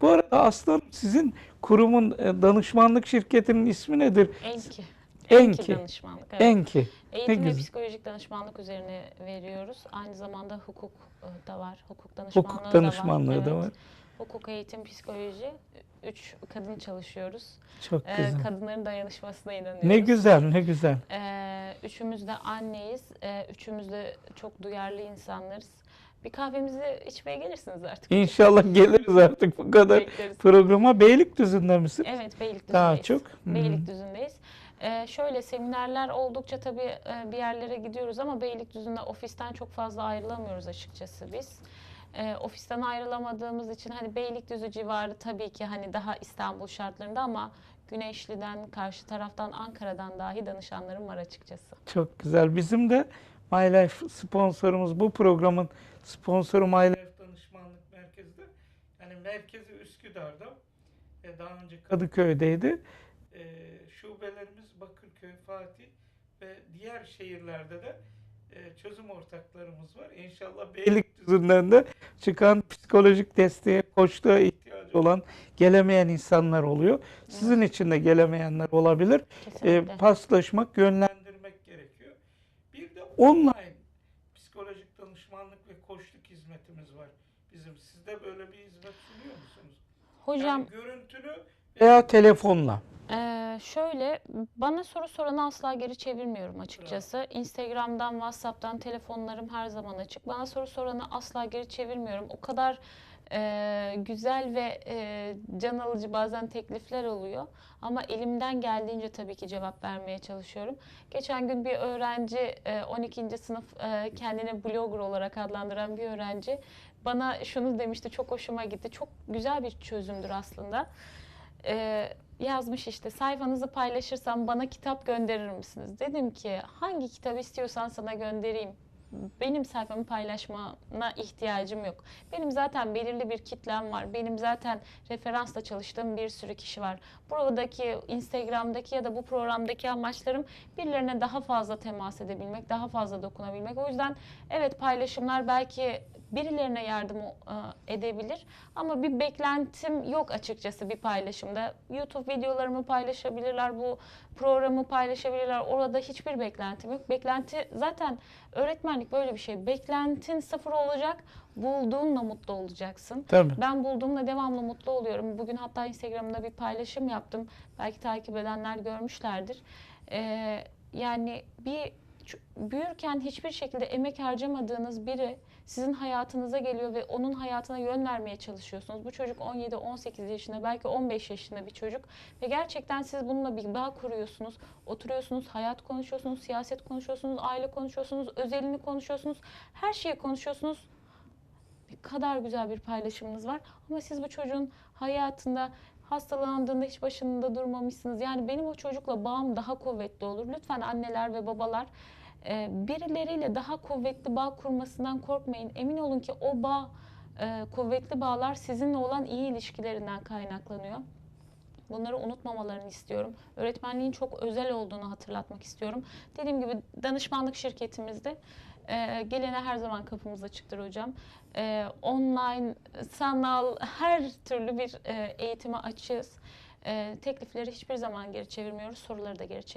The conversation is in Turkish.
Bu arada aslanım sizin kurumun e, danışmanlık şirketinin ismi nedir? Enki. Enki. danışmanlık. Evet. Enki. Eğitim ve psikolojik danışmanlık üzerine veriyoruz. Aynı zamanda hukuk e, da var. Hukuk danışmanlığı, Hukuk da var. danışmanlığı da Evet. var. Hukuk, eğitim, psikoloji. Üç kadın çalışıyoruz. Çok Ee, güzel. kadınların dayanışmasına inanıyoruz. Ne güzel, ne güzel. Ee, üçümüz de anneyiz. Ee, üçümüz de çok duyarlı insanlarız. Bir kahvemizi içmeye gelirsiniz artık. İnşallah geliriz artık bu kadar Bekleriz. programa. Beylikdüzü'nde misin? Evet, Beylikdüzü'ndeyiz. Daha çok. Hı. Beylikdüzü'ndeyiz. Ee, şöyle seminerler oldukça tabii e, bir yerlere gidiyoruz ama Beylikdüzü'nde ofisten çok fazla ayrılamıyoruz açıkçası biz. Ee, ofisten ayrılamadığımız için hani Beylikdüzü civarı tabii ki hani daha İstanbul şartlarında ama Güneşli'den, karşı taraftan Ankara'dan dahi danışanlarım var açıkçası. Çok güzel. Bizim de My Life sponsorumuz bu programın sponsoru My Life Danışmanlık Merkezi'de. Yani merkezi Üsküdar'da. E, daha önce Kadıköy'deydi. E, şubelerimiz Bakırköy, Fatih ve diğer şehirlerde de e, çözüm ortaklarımız var. İnşallah Beylikdüzü'nden de çıkan psikolojik desteğe, koçluğa ihtiyacı olan, gelemeyen insanlar oluyor. Sizin için de gelemeyenler olabilir. E, paslaşmak, yönlendirmek online psikolojik danışmanlık ve koçluk hizmetimiz var bizim. Sizde böyle bir hizmet sunuyor musunuz? Hocam Yani görüntülü veya telefonla. Ee, şöyle bana soru soranı asla geri çevirmiyorum açıkçası. Instagram'dan, WhatsApp'tan telefonlarım her zaman açık. Bana soru soranı asla geri çevirmiyorum. O kadar e, güzel ve e, can alıcı bazen teklifler oluyor. Ama elimden geldiğince tabii ki cevap vermeye çalışıyorum. Geçen gün bir öğrenci, e, 12. sınıf e, kendini blogger olarak adlandıran bir öğrenci bana şunu demişti, çok hoşuma gitti. Çok güzel bir çözümdür aslında. Ee, yazmış işte sayfanızı paylaşırsam bana kitap gönderir misiniz? Dedim ki hangi kitabı istiyorsan sana göndereyim. Benim sayfamı paylaşmana ihtiyacım yok. Benim zaten belirli bir kitlem var. Benim zaten referansla çalıştığım bir sürü kişi var. Buradaki Instagram'daki ya da bu programdaki amaçlarım birilerine daha fazla temas edebilmek, daha fazla dokunabilmek. O yüzden evet paylaşımlar belki birilerine yardım e, edebilir ama bir beklentim yok açıkçası bir paylaşımda. YouTube videolarımı paylaşabilirler, bu programı paylaşabilirler. Orada hiçbir beklentim yok. Beklenti zaten öğretmenlik böyle bir şey. Beklentin sıfır olacak, bulduğunla mutlu olacaksın. Tabii. Ben bulduğumda devamlı mutlu oluyorum. Bugün hatta Instagram'da bir paylaşım yaptım. Belki takip edenler görmüşlerdir. Ee, yani bir büyürken hiçbir şekilde emek harcamadığınız biri sizin hayatınıza geliyor ve onun hayatına yön vermeye çalışıyorsunuz. Bu çocuk 17-18 yaşında, belki 15 yaşında bir çocuk ve gerçekten siz bununla bir bağ kuruyorsunuz. Oturuyorsunuz, hayat konuşuyorsunuz, siyaset konuşuyorsunuz, aile konuşuyorsunuz, özelini konuşuyorsunuz. Her şeyi konuşuyorsunuz ne kadar güzel bir paylaşımınız var. Ama siz bu çocuğun hayatında hastalandığında hiç başında durmamışsınız. Yani benim o çocukla bağım daha kuvvetli olur. Lütfen anneler ve babalar e, birileriyle daha kuvvetli bağ kurmasından korkmayın. Emin olun ki o bağ, e, kuvvetli bağlar sizinle olan iyi ilişkilerinden kaynaklanıyor. Bunları unutmamalarını istiyorum. Öğretmenliğin çok özel olduğunu hatırlatmak istiyorum. Dediğim gibi danışmanlık şirketimizde e, gelene her zaman kapımız açıktır hocam. E, online, sanal her türlü bir e, eğitime açığız. E, teklifleri hiçbir zaman geri çevirmiyoruz, soruları da geri çeviriyoruz.